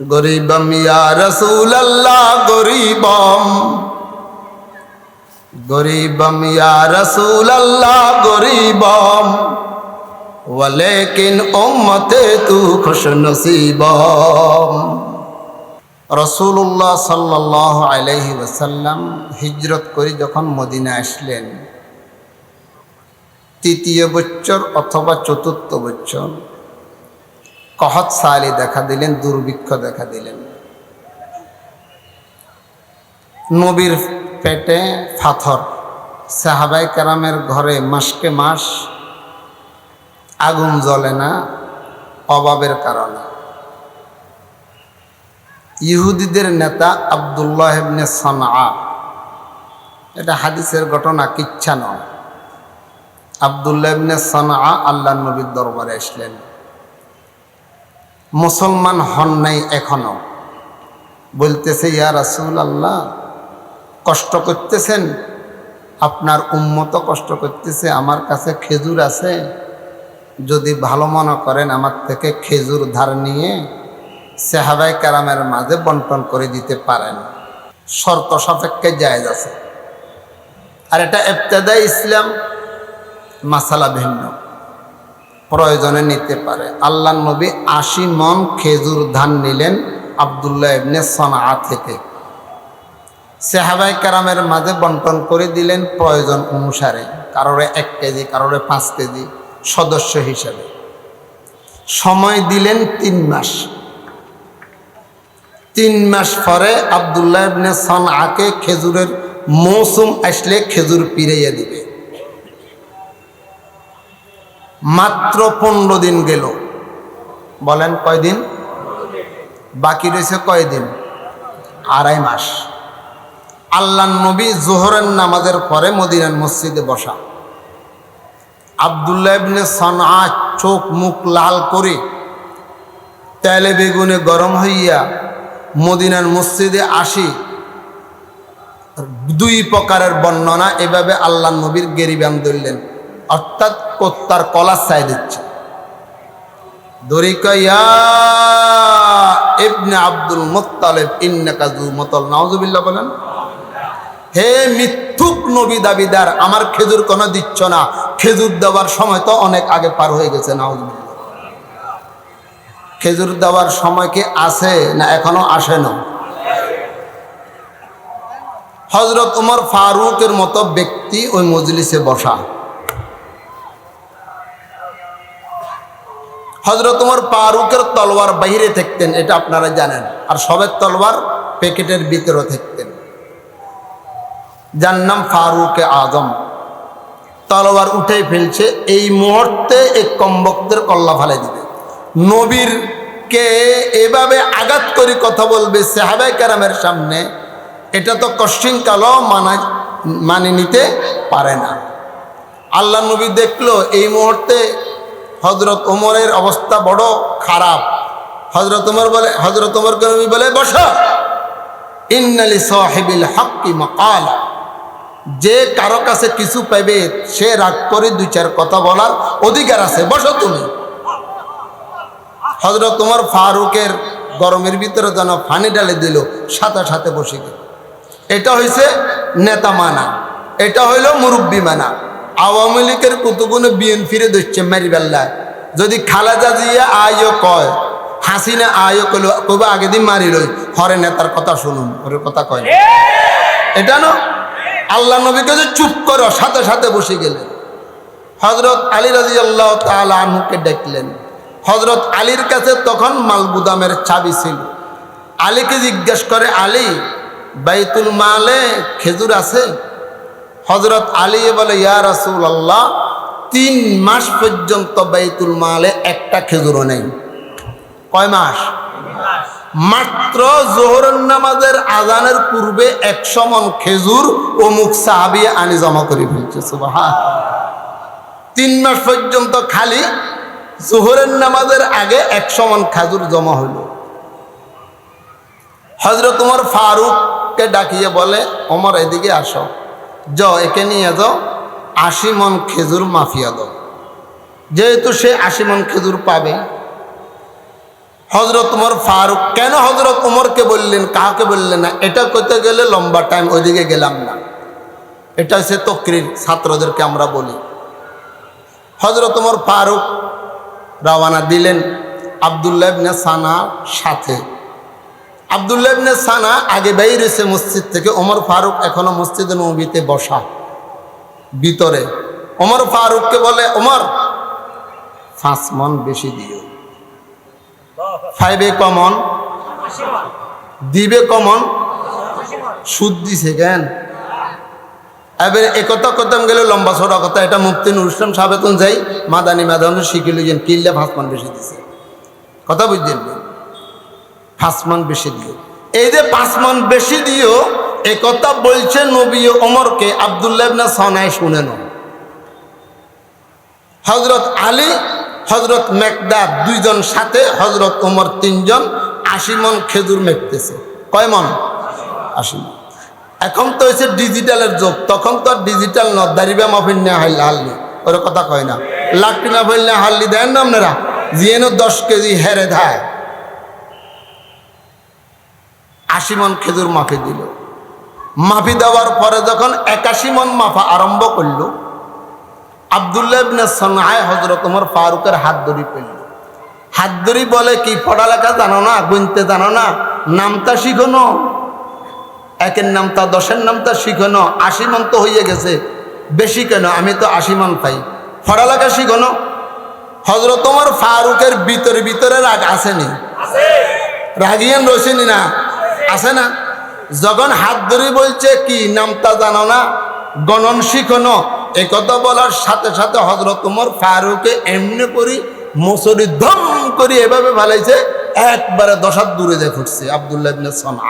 গরিবম ইয়া রসুল আল্লাহ গরিবম গরিবম ইয়া রসুল আল্লাহ গরিবম ওয়ালেকিন উম্মতে তু খুশ নসিবম রসুল্লাহ সাল্লাহ আলাইহি ওয়াসাল্লাম হিজরত করে যখন মদিনা আসলেন, তৃতীয় বছর অথবা চতুর্থ বছর কহত সালি দেখা দিলেন, দুর্ভিক্ষ দেখা দিলেন। নবীর পেটে পাথর। সাহাবাই কারামের ঘরে মাসকে মাস আগুন জ্বলে না, অভাবের কারণে। ইহুদিদের নেতা আবদুল্লাহ ইবনে সানা এটা হাদিসের ঘটনা, কিচ্ছা নয়। আবদুল্লাহ ইবনে সানা আল্লাহ নবীর দরবারে আসলেন। মুসলমান হন নাই এখনও। বলতেছে, ইয়া রাসুল আল্লাহ কষ্ট করতেছেন? আপনার উন্মত কষ্ট করতেছে, আমার কাছে খেজুর আছে। যদি ভালো মনে করেন আমার থেকে খেজুর ধার নিয়ে সেহাবাই কারামের মাঝে বন্টন করে দিতে পারেন। শর্ত সাপেক্ষে জায়জ আছে। আর এটা এফতেদাই ইসলাম, মাসালা ভিন্ন। প্রয়োজনে নিতে পারে। আল্লাহ নবী আশি মন খেজুর ধান নিলেন আবদুল্লাহ ইবনে সনা থেকে। সেহাবাই কারামের মাঝে বন্টন করে দিলেন প্রয়োজন অনুসারে, কারোরে এক কেজি, কারোরে পাঁচ কেজি, সদস্য হিসেবে। সময় দিলেন তিন মাস। তিন মাস পরে আবদুল্লাহ ইবনে সনআকে খেজুরের মৌসুম আসলে খেজুর পিড়াইয়া দিবে। মাত্র পনেরো দিন গেল। বলেন কয়দিন? বাকি রয়েছে কয়দিন? আড়াই মাস। আল্লাহ নবী জোহরের নামাজের পরে মদিনার মসজিদে বসা। আবদুল্লাহ ইবনে সনআ চোখ মুখ লাল করে তেলে বেগুনে গরম হইয়া মদিনার মসজিদে আসি। দুই প্রকারের বর্ণনা এভাবে আল্লাহ নবীর গেরিবান ধরলেন। অর্থাৎ কোত্তার কলা চাই দিচ্ছে। দরিকা ইবনে আব্দুল মোত্তালেব, ইন্নাকা জু মতল। নাউজুবিল্লাহ বলেন, হে মিথ্যুক নবী দাবিদার, আমার খেজুর কোনো দিচ্ছ না। খেজুর দেওয়ার সময় তো অনেক আগে পার হয়ে গেছে, নাউজুবিল্লাহ। খেজুর দেওয়ার সময় কি আছে না এখনও আসে না? হজরত উমর ফারুকের মতো ব্যক্তি ওই মজলিসে বসা। হজরত উমর ফারুকের তলোয়ার বাহিরে থাকতেন, এটা আপনারা জানেন। আর সবের তলোয়ার প্যাকেটের ভিতরে থাকতেন। যার নাম ফারুকে আজম। তলোয়ার উঠে ফেলছে, এই মুহূর্তে এক কম্বকদের কল্লা ফালে দিবে। নবীর কে এভাবে আঘাত করে কথা বলবে সাহাবাই কারামের সামনে, এটা তো কশ্চিন কালো মানা মানে নিতে পারে না। আল্লাহ নবী দেখল, এই মুহূর্তে হজরত ওমরের অবস্থা বড় খারাপ। হজরত ওমর বলে হজরত ওমরকে নবী বলে, বসা। ইন্নালি সাহেবিল হকি মকাল। যে কারও কাছে কিছু পাবে সে রাগ করে দুই চার কথা বলার অধিকার আছে। বসো তুমি। হজরত তোমার ফারুকের গরমের ভিতরে যেন ফানি ডালে দিল, সাথে সাথে বসে গেল। এটা হয়েছে নেতা মানা। এটা হইল মুরব্বী মানা। আওয়ামী লীগের কুতুগুনে বিএনপিরে দিচ্ছে মারিবেল্লায়। যদি খালাজা জিয়া আয়ও কয়, হাসিনা আয়ও কইল কবে আগে দিন মারি লই, হরে নেতার কথা শুনুন ওর কথা কয় এটা না? আল্লাহ নবীকে যে চুপ করো, সাথে সাথে বসে গেলেন। হজরত আলী রাজি আল্লাহ তালা আনহুকে ডেকলেন হজরত আলীর কাছে তখন মালগুদামের চাবি ছিল। আলীকে জিজ্ঞেস করে, আলী, বাইতুল মালে খেজুর আছে? হজরত আলী বলে, ইয়া রাসুল আল্লাহ তিন মাস পর্যন্ত বাইতুল মালে একটা খেজুরও নেই। কয় মাস? মাত্র জোহরের নামাজের আজানের পূর্বে একশো মন খেজুর ও মুখ সাহাবি আনি জমা করে ফেলছে তিন মাস পর্যন্ত খালি জোহরের নামাজের আগে একশো মন খাজুর জমা হইল। হজরত তোমার ফারুককে ডাকিয়ে বলে অমর এদিকে আসো। য একে নিয়ে যাও আশি মন খেজুর মাফিয়া দাও। যেহেতু সে আশি মন খেজুর পাবে। হজরত উমর ফারুক, কেন হজরত উমরকে বললেন, কাহাকে বললেন না? এটা করতে গেলে লম্বা টাইম ওইদিকে গেলাম না। এটা হচ্ছে তকরির, ছাত্রদেরকে আমরা বলি। হজরত উমর ফারুক রওয়ানা দিলেন আবদুল্লাহ সানা সাথে। আবদুল্লাহ সানা আগে বেরিয়েছে মসজিদ থেকে। ওমর ফারুক এখনও মসজিদে নবীতে বসা। ভিতরে। ওমর ফারুককে বলে, ওমর, পাঁচ মন বেশি দিও। ফাইভে কমন? দিবে কমন? সুদ দিছে কেন? এবার একথা করতাম গেলে লম্বা ছোটা কথা। এটা মুফতি নুর সাবেতন যাই, মাদানি মাদান শিখে লিখেন কিনলে ফাঁসমান বেশি দিছে? কথা বুঝছেন ফাঁসমান বেশি দিও। এই যে পাঁচ মান বেশি দিও, এ কথা বলছে নবী ওমরকে আবদুল্লাহ ইবনে সানায় শুনে নাও। হজরত আলী হজরত মেকদার দুইজন সাথে হজরত ওমর তিনজন, আশি মন খেজুর মেঘতেছে কয় মন? আশি মন। এখন তো হয়েছে ডিজিটালের যুগ, তখন তো ডিজিটাল ন দাঁড়িবে মাফিন না হাইলে হাল্লি ওর কথা কয় না। লাকটি মাফিল না হাল্লি দেন না আপনারা? জিয়েনো দশ কেজি হেরে ধায়। আশি মন খেজুর মাফি দিল। মাফি দেওয়ার পরে যখন একাশি মন মাফা আরম্ভ করল আবদুল্লাহ ইবনে সনহায় হজরত ওমর ফারুকের হাত ধরি পেল। হাত ধরি বলে কি পড়ালেখা জানো না গুনতে জানো না নামটা শিখনো একের নামটা দশের নামটা শিখনো আশি মন তো হয়ে গেছে বেশি কেন? আমি তো আশি মন পাই। পড়ালেখা শিখনো হজরত ওমর ফারুকের ভিতরে ভিতরে রাগ আসেনি। রাগিয়ান রয়েছেনি না? আছে না? যখন হাত ধরে বলছে, কি নামটা জানো না? গণন শিখনো। এ কথা বলার সাথে সাথে হজরত উমর ফারুকে এমনি করি মসুরি ধম করি এভাবে ভালাইছে একবারে দশার দূরে দিয়ে ফুটছে। আবদুল্লাহ সনা।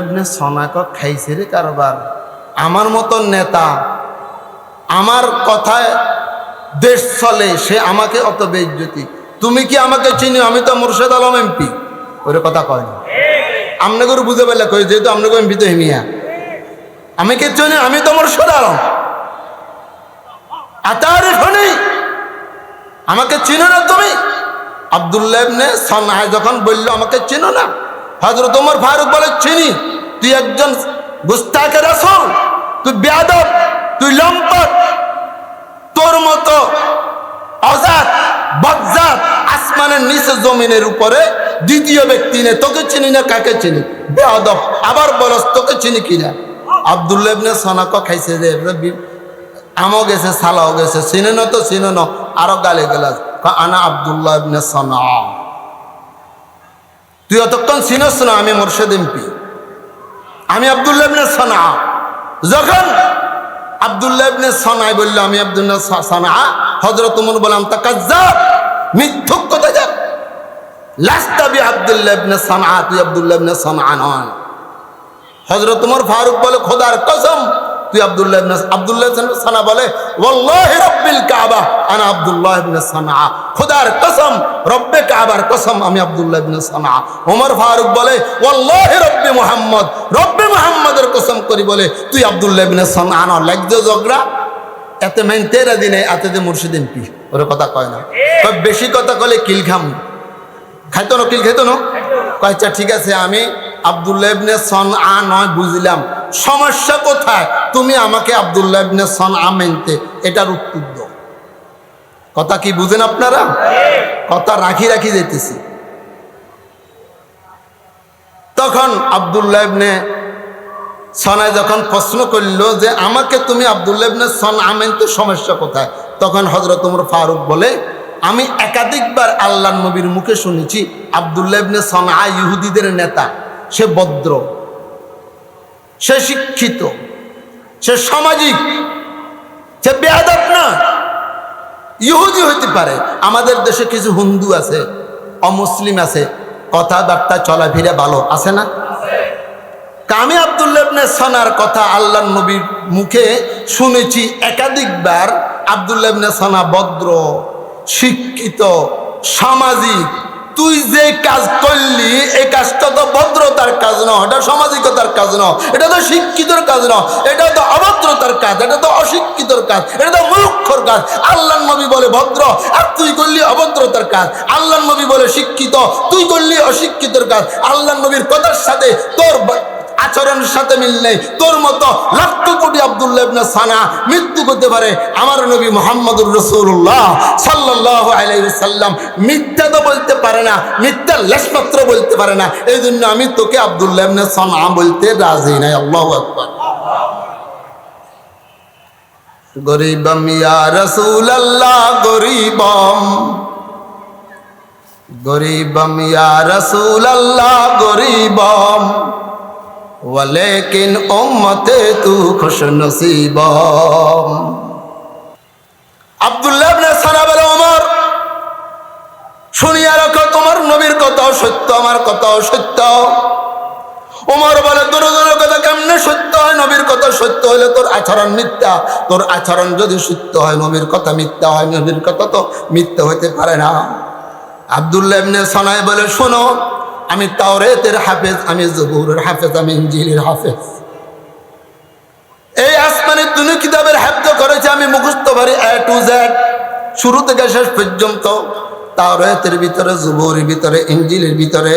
ইবনে সনাকে খাইছে রে কারবার। আমার মতো নেতা, আমার কথায় দেশ চলে, সে আমাকে অত বেজ্জতি। তুমি কি আমাকে চিনি? আমি তো মুর্শেদ আলম এমপি। ওর কথা কয় না আপনাকে বুঝে পেলে কই যেহেতু আপনাকে এমপি তো হেমিয়া আমি কে চিনি আমি তো মুর্শেদ আলম আতারে শুনি আমাকে চিনো না তুমি আবদুল্লাহ ইবনে সানহায় যখন বলল আমাকে চিনো না হযরত ওমর ফারুক বলে চিনি তুই একজন গুস্তাকে রাসূল তুই বেয়াদব তুই লম্পট তোর মতো অজাত বজ্জাত আসমানের নিচে জমিনের উপরে দ্বিতীয় ব্যক্তি নে, তোকে চিনি না, কাকে চিনি? বেয়াদব, আবার বলস, তোকে চিনি কিনা? আবদুল্লাহ ইবনে সানাক খাইছে বি- আমও গেছে, সালাও গেছে, চিনে না তো চিনে না, আরও গালে গেলাস। আনা আবদুল্লাহ ইবনে সানা। তুই অতক্ষণ চিনস না, আমি মোর্শেদ এমপি। আমি আবদুল্লাহ ইবনে সানা। যখন আবদুল্লাহ ইবনে সানাই বলল, আমি আবদুল্লাহ সানা, হযরত উমর বললাম তা কাজ্জাব মিথ্যুক কথা যা লাস্তাবি আবদুল্লাহ ইবনে সানা তুই আবদুল্লাহ ইবনে সানা নয়। হযরত উমর ফারুক বলে খোদার কসম তুই আব্দুল্লাহ ইবনে আব্দুল্লাহ ইবনে সানা বলে ওয়াল্লাহি রাব্বিল কাবা আনা আব্দুল্লাহ ইবনে খোদার কসম রব্বে কাবার কসম আমি আব্দুল্লাহ ইবনে ওমর ফারুক বলে ওয়াল্লাহি রব্বি মুহাম্মদ রব্বে মুহাম্মদের কসম করি বলে তুই আব্দুল্লাহ ইবনে সানা না লাগজো জগরা এতে মুর্শিদ এমপি ওর কথা কয় না। বেশি কথা কলে কিল খাম। খাইতো না, কিল খাইতো না? কয়েকটা ঠিক আছে, আমি আবদুল্লাহ সন আ নয় বুঝলাম। সমস্যা কোথায়? তুমি আমাকে আবদুল্লাহ সন আ মেনতে। এটার উত্তর দাও। কথা কি বুঝেন আপনারা? কথা রাখি রাখি যেতেছি তখন আবদুল্লাহ সনায় যখন প্রশ্ন করল যে, আমাকে তুমি আবদুল্লাহ সন আমেনতে সমস্যা কোথায়? তখন হজরত উমর ফারুক বলে আমি একাধিকবার আল্লাহ নবীর মুখে শুনেছি আবদুল্লাহ সনা ইহুদিদের নেতা। সে ভদ্র, সে শিক্ষিত, সে সামাজিক, সে বেয়াদব না। ইহুদি হইতে পারে, আমাদের দেশে কিছু হিন্দু আছে, অমুসলিম আছে, কথাবার্তা চলাফেরা ভালো আছে না? কামি আবদুল্লাবনে সানার কথা আল্লাহ নবীর মুখে শুনেছি একাধিকবার আবদুল্লাবনে সানা ভদ্র শিক্ষিত, সামাজিক। তুই যে কাজ করলি, এই কাজটা তো ভদ্রতার কাজ ন এটা সামাজিকতার কাজ ন এটা তো শিক্ষিতর কাজ ন এটা তো অভদ্রতার কাজ, এটা তো অশিক্ষিতর কাজ, এটা তো মূর্খর কাজ। আল্লাহ নবী বলে ভদ্র, আর তুই করলি অভদ্রতার কাজ। আল্লাহ নবী বলে শিক্ষিত, তুই করলি অশিক্ষিতর কাজ। আল্লাহ নবীর কথার সাথে তোর আচরণের সাথে মিল নেই। তোর মতো লক্ষ কোটি আব্দুল্লাহ ইবনে সানা মৃত্যু করতে পারে আমার নবী মোহাম্মদুর রসুল্লাহ সাল্লাহ আলাইসাল্লাম মিথ্যা তো বলতে পারে না, মিথ্যা লেশমাত্র বলতে পারে না। এই জন্য আমি তোকে আব্দুল্লাহ ইবনে সানা বলতে রাজি নাই। আল্লাহ আকবার। গরিবম ইয়া রসুল গরিবম গরিবম ইয়া রসুল গরিবম ওয়ালেকিন উম্মতে তু খুশ নসিবম আব্দুল্লাহ ইবনে সানা বলে, ওমর, শুনিয়া রাখো, তোমার নবীর কথাও সত্য, আমার কথাও সত্য। ওমর বলে তোর তোর কথা কেমনে সত্য হয়? নবীর কথা সত্য হলে তোর আচরণ মিথ্যা। তোর আচরণ যদি সত্য হয়, নবীর কথা মিথ্যা হয়, নবীর কথা তো মিথ্যা হতে পারে না। আব্দুল্লাহ ইবনে সানাই বলে, শোনো আমি তাওরেতের হাফেজ, আমি জবুরের হাফেজ, আমি ইঞ্জিলের হাফেজ। এই আসমানের তুমি কিতাবের হাফজ করেছে আমি মুখস্থ পারি এ টু জেড শুরু থেকে শেষ পর্যন্ত তাওরেতের ভিতরে জুবুরের ভিতরে, ইঞ্জিলের ভিতরে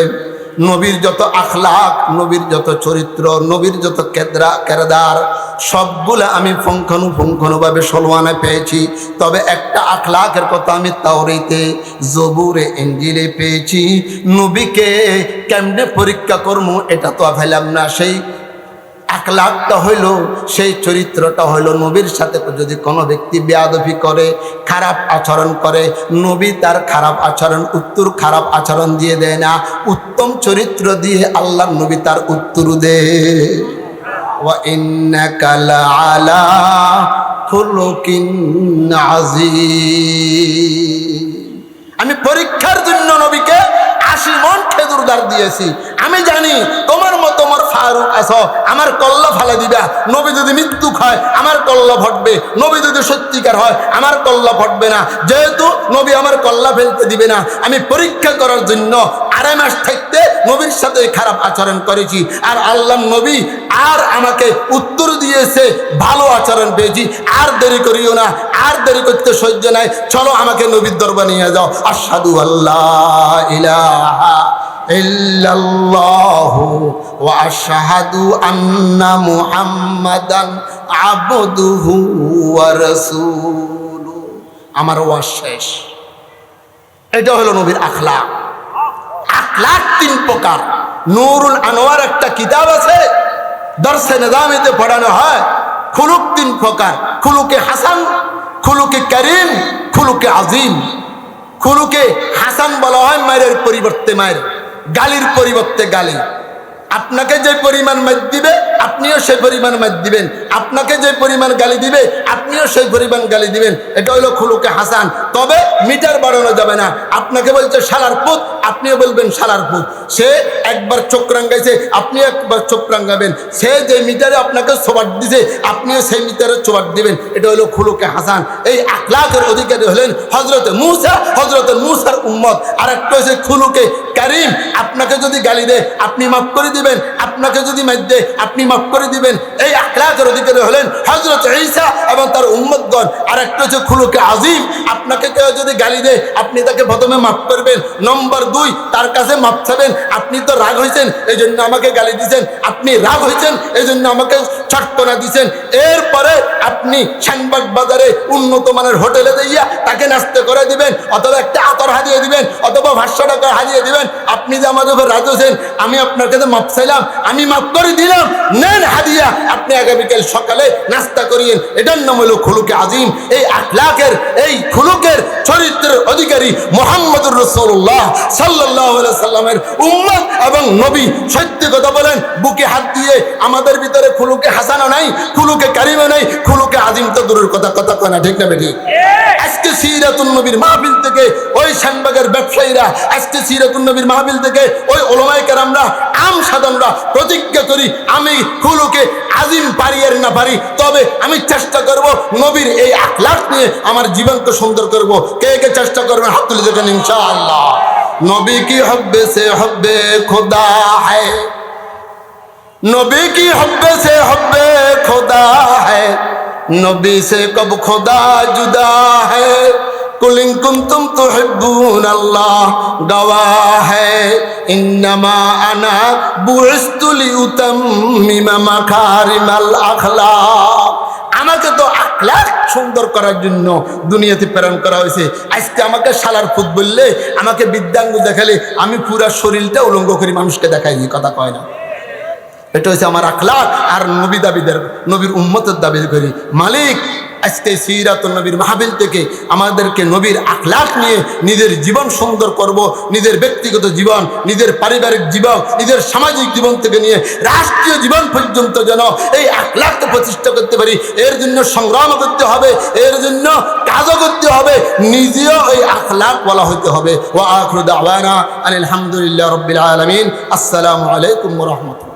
নবীর যত আখলাক, নবীর যত চরিত্র, নবীর যত কেদরা, কেরদার, সবগুলো আমি পুঙ্খানুপুঙ্খানুভাবে সলওয়ানে পেয়েছি। তবে একটা আখলাকের কথা আমি তাওরিতে, জবুরে এঞ্জিলে পেয়েছি। নবীকে কেমনে পরীক্ষা করব এটা তো ফেলাম না। সেই এক লাখটা হইল, সেই চরিত্রটা হইল নবীর সাথে। যদি কোনো ব্যক্তি বেয়াদফি করে, খারাপ আচরণ করে, নবী তার খারাপ আচরণ, উত্তর খারাপ আচরণ দিয়ে দেয় না। উত্তম চরিত্র দিয়ে আল্লাহ নবী তার উত্তর দেয় আমি পরীক্ষার জন্য নবীকে আশি মন খেজুরদার দিয়েছি। আমি জানি তোমার মতো ফারুক আছো, আমার কল্লা ফালে দিবা। নবী যদি মৃত্যু খায় আমার কল্লা ফটবে নবী যদি সত্যিকার হয়, আমার কল্লা ফটবে না। যেহেতু নবী আমার কল্লা ফেলতে দিবে না, আমি পরীক্ষা করার জন্য আড়াই মাস থাকতে নবীর সাথে খারাপ আচরণ করেছি। আর আল্লাহ নবী আর আমাকে উত্তর দিয়েছে, ভালো আচরণ পেয়েছি। আর দেরি করিও না, আর দেরি করতে সহ্য নাই। চলো আমাকে নবীর দরবার নিয়ে যাও। আসাদু আল্লাহ ইলাহা আবদুহু আমার শেষ। এটা হলো নবীর আখলাক। আখলাক তিন প্রকার। নুরুল আনোয়ার একটা কিতাব আছে দর্শে নিজামিতে পড়ানো হয়। খুলুক তিন প্রকার। খুলুকে হাসান, খুলুকে করিম, খুলুকে আজিম। খুলুকে হাসান বলা হয় মায়ের পরিবর্তে মায়ের। গালির পরিবর্তে গালি। আপনাকে যে পরিমাণ মাছ দিবে, আপনিও সেই পরিমাণ মাছ দিবেন। আপনাকে যে পরিমাণ গালি দিবে, আপনিও সেই পরিমাণ গালি দিবেন। এটা হলো খুলুকে হাসান। তবে মিটার বাড়ানো যাবে না। আপনাকে বলছে, শালার পুত। আপনিও বলবেন, শালার পুত। সে একবার চোখ রাঙ্গাইছে আপনি একবার চোখ রাঙ্গাবেন সে যে মিটারে আপনাকে সোবাট দিছে, আপনিও সেই মিটারে চোবাট দিবেন। এটা হলো খুলুকে হাসান। এই আখলাকের অধিকারী হলেন হজরতে মুসা হজরতে মুসার উম্মত। আর একটা হচ্ছে খুলুকে কারিম। আপনাকে যদি গালি দেয়, আপনি মাফ করে দিবেন, আপনাকে যদি দেয় আপনি মাফ করে দিবেন, এই আখলাকের অধিকারী হলেন হজরত ঈসা এবং তার উম্মতগণ। আর একটা হচ্ছে খুলুকে আজিম। আপনাকে কেউ যদি গালি দেয়, আপনি তাকে প্রথমে মাফ করবেন। নম্বর দুই, তার কাছে মাফ চাবেন। আপনি তো রাগ হয়েছেন এই জন্য আমাকে গালি দিয়েছেন আপনি রাগ হয়েছেন এই জন্য আমাকে ছটকনা দিয়েছেন এরপরে আপনি শানবাগ বাজারে উন্নত মানের হোটেলে দিয়া তাকে নাস্তে করে দিবেন, অথবা একটা আতর হারিয়ে দিবেন, অথবা ভাষ্য টাকা হারিয়ে দিবেন। আপনি যে আমাদের উপর রাজ হয়েছেন আমি আপনার কাছে মাপ চাইলাম, আমি মাপ করে দিলাম। নেন হাদিয়া, আপনি আগামীকাল সকালে নাস্তা করিয়েন। এটার নাম হলো খুলুকে আজিম। এই আখলাকের, এই খুলুকের চরিত্রের অধিকারী মোহাম্মদুর রসুল্লাহ সাল্লাহ সাল্লামের উম্মত এবং নবী। সত্য কথা বলেন, বুকে হাত দিয়ে আমাদের ভিতরে খুলুকে হাসানও নাই খুলুকে কারিমও নাই খুলুকে আজিম তো দূরের কথা কথা কয় না ঠিক না বেটি? আজকে সিরাতুল নবীর মাহফিল থেকে ওই শানবাগের ব্যবসায়ীরা আজকে সিরাতুল নবীর মাহফিল থেকে ওই ওলমাই কেরামরা আম সাধনরা প্রতিজ্ঞা করি আমি খুলুকে আজিম পারি আর না পারি তবে আমি চেষ্টা করব নবীর এই আখলাখ নিয়ে আমার জীবনকে সুন্দর করব। কে কে চেষ্টা করবেন হাত তুলে দেখেন ইনশাআল্লাহ। নবী কি হবে সে হবে খোদা হ্যায় नबी की हब्बे से हब्बे खुदा है नबी से कब खुदा जुदा है कुलिंग कुम तुम तो हिब्बून अल्लाह गवाह है इन्नमा अना बुस्तुली उतम मिमा মাকারিমাল আখলাক আমাকে তো আখলাক সুন্দর করার জন্য দুনিয়াতে প্রেরণ করা হয়েছে আজকে আমাকে শালার ফুট বললে আমাকে বিদ্যাঙ্গ দেখালে আমি পুরা শরীরটা উলঙ্গ করি মানুষকে দেখাই কথা কয় না এটা হচ্ছে আমার আখলাক আর নবী দাবিদের, নবীর উম্মতের দাবি করি। মালিক, আজকে সিরাত নবীর মাহাবিল থেকে আমাদেরকে নবীর আখলাক নিয়ে নিজের জীবন সুন্দর করব, নিজের ব্যক্তিগত জীবন, নিজের পারিবারিক জীবন, নিজের সামাজিক জীবন থেকে নিয়ে রাষ্ট্রীয় জীবন পর্যন্ত যেন এই আখলাককে প্রতিষ্ঠা করতে পারি। এর জন্য সংগ্রাম করতে হবে, এর জন্য কাজও করতে হবে, নিজেও এই আখলাক বলা হইতে হবে। ও আখরুদ আওয়ানা আলহামদুলিল্লাহ রবিল আলমিন। আসসালামু আলাইকুম রহমতুল্লাহ।